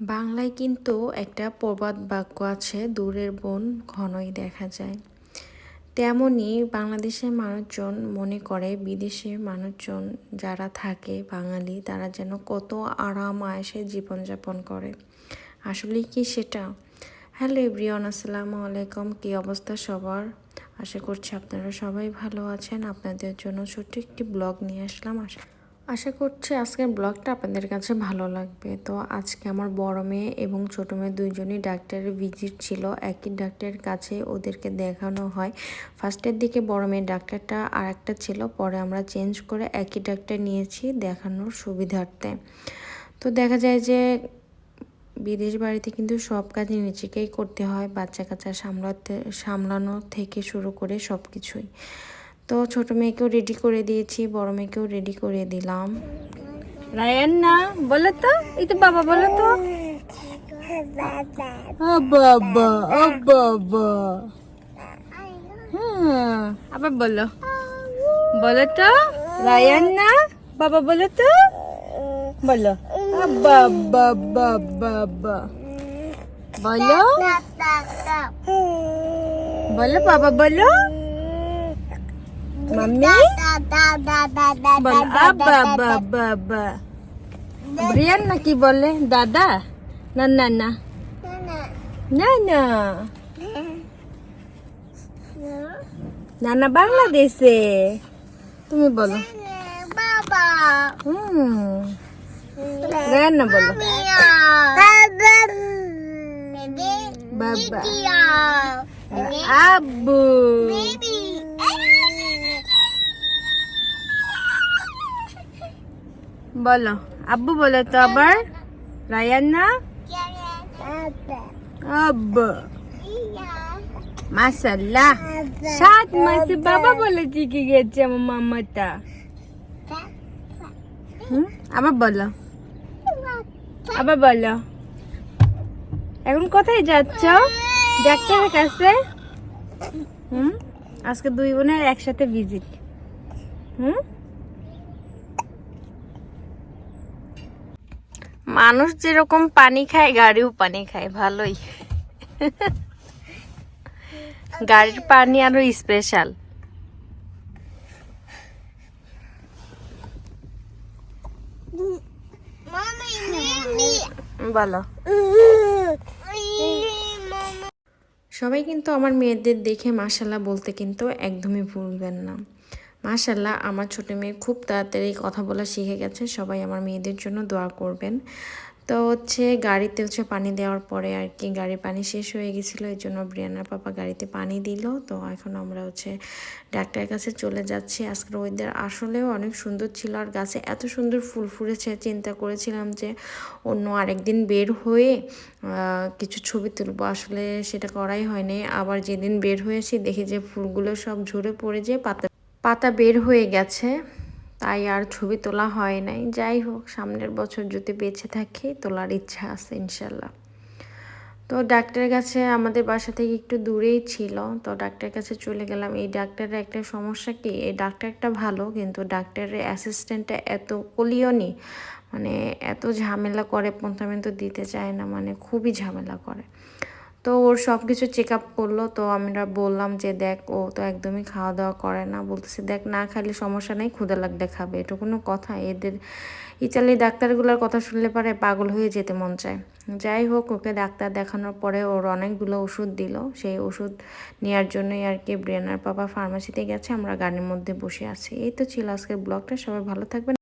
বাংলায় কিন্তু একটা প্রবাদ বাক্য আছে, দূরের বোন ঘনই দেখা যায়। তেমনই বাংলাদেশের মানুষজন মনে করে বিদেশে মানুষজন যারা থাকে বাঙালি, তারা যেন কত আরাম, আয়েসে জীবনযাপন করে। আসলে কি সেটা? হ্যালো এভরিওয়ান, আসসালামু আলাইকুম। কী অবস্থা সবার? আশা করছি আপনারা সবাই ভালো আছেন। আপনাদের জন্য ছোট্ট একটি ব্লগ নিয়ে আসলাম। আশা আশা করছি আজকের ব্লগটা আপনাদের কাছে ভালো লাগবে। তো আজকে আমার বড় মেয়ে এবং ছোটো মেয়ে দুইজনই ডাক্তারের ভিজিট ছিল। একই ডাক্তারের কাছে ওদেরকে দেখানো হয়। ফার্স্টের দিকে বড় মেয়ের ডাক্তারটা আর একটা ছিল। পরে আমরা চেঞ্জ করে একই ডাক্তার নিয়েছি দেখানোর সুবিধার্থে। তো দেখা যায় যে বিদেশ বাড়িতে কিন্তু সব কাজই নিজেকেই করতে হয়। বাচ্চা কাচ্চা সামলাতে, সামলানো থেকে শুরু করে সব কিছুই তো ছোট মেয়েকেও রেডি করে দিয়েছি, বড় মেয়েকেও রেডি করে দিলাম। রায়ান না, বলো তো, এই তো বাবা, বলো তো। বাবা, ও বাবা। হ্যাঁ আবার বলো। বলো তো, রায়ান না, বাবা, বলো তো। বলো। বাবা বাবা। বলো। বলো বাবা, বলো। মাম্মি বল আব্বা বাবা বা ব্রিয়ান না কি বলে দাদা না না না না না নানা বাংলাদেশে তুমি বলো হুম রায়ান না বলো বাবা আব্বু বলো। আব্বু বলো তো আবার। রায়ান না আব্বা। মাসাল্লাহ সাত মাসে বাবা বলে শিখে গেছে আমার মামাটা হুম? আবার বলো। আবার বলো। এখন কোথায় যাচ্ছ? ডাক্তারের কাছে? হুম? আজকে দুই বোনের একসাথে ভিজিট হুম? মানুষ যেরকম পানি খায়, গাড়িও পানি খায়, ভালোই। গাড়ির পানি আরও স্পেশাল বলো। সবাই কিন্তু আমার মেয়েদের দেখে মাশাল্লাহ বলতে কিন্তু একদমই ভুলবেন না। মাশাল্লাহ আমার ছোটো মেয়ে খুব তাড়াতাড়ি কথা বলা শিখে গেছে। সবাই আমার মেয়েদের জন্য দোয়া করবেন। তো হচ্ছে গাড়িতে হচ্ছে পানি দেওয়ার পরে আর কি, গাড়ির পানি শেষ হয়ে গেছিল, এই জন্য ব্রিয়ানার পাপা গাড়িতে পানি দিল। তো এখন আমরা হচ্ছে ডাক্তারের কাছে চলে যাচ্ছি। আজকের ওয়েদার আসলেও অনেক সুন্দর ছিল আর গাছে এত সুন্দর ফুল ফুটেছে। চিন্তা করেছিলাম যে অন্য আরেকদিন বের হয়ে কিছু ছবি তুলবো। আসলে সেটা করাই হয়নি। আবার যেদিন বের হয়েছি দেখি যে ফুলগুলো সব ঝরে পড়ে যে পাতা পাতা বের হয়ে গেছে, তাই আর ছবি তোলা হয় নাই। যাই হোক, সামনের বছর যদি বেঁচে থাকি, তোলার ইচ্ছা আছে ইনশাল্লাহ। তো ডাক্তারের কাছে আমাদের বাসা থেকে একটু দূরেই ছিল, তো ডাক্তারের কাছে চলে গেলাম। এই ডাক্তারের একটা সমস্যা কি, এই ডাক্তারটা ভালো, কিন্তু ডাক্তারের অ্যাসিস্ট্যান্টটা এত কলিয়নি মানে এত ঝামেলা করে পন্থামেন্ট দিতে চায় না মানে খুবই ঝামেলা করে। তো ওর সব কিছু চেক আপ করল, তো আমরা বললাম যে, দেখ, ও তো একদমই খাওয়া দাওয়া করে না। বলতেছে, দেখ, না খাইলে সমস্যা নেই ক্ষুদা লাগলে খাবে। এটা কোনো কথা। এদের ইতালি ডাক্তারগুলোর কথা শুনলে পরে পাগল হয়ে যেতে মন চায়। যাই হোক, ওকে ডাক্তার দেখানোর পরে ওর অনেকগুলো ওষুধ দিল। সেই ওষুধ নেওয়ার জন্যই আর কি ব্রিয়ানার বাবা ফার্মাসিতে গেছে, আমরা গাড়ির মধ্যে বসে আছি। এই তো ছিল আজকের ব্লগটা। সবাই ভালো থাকবেন।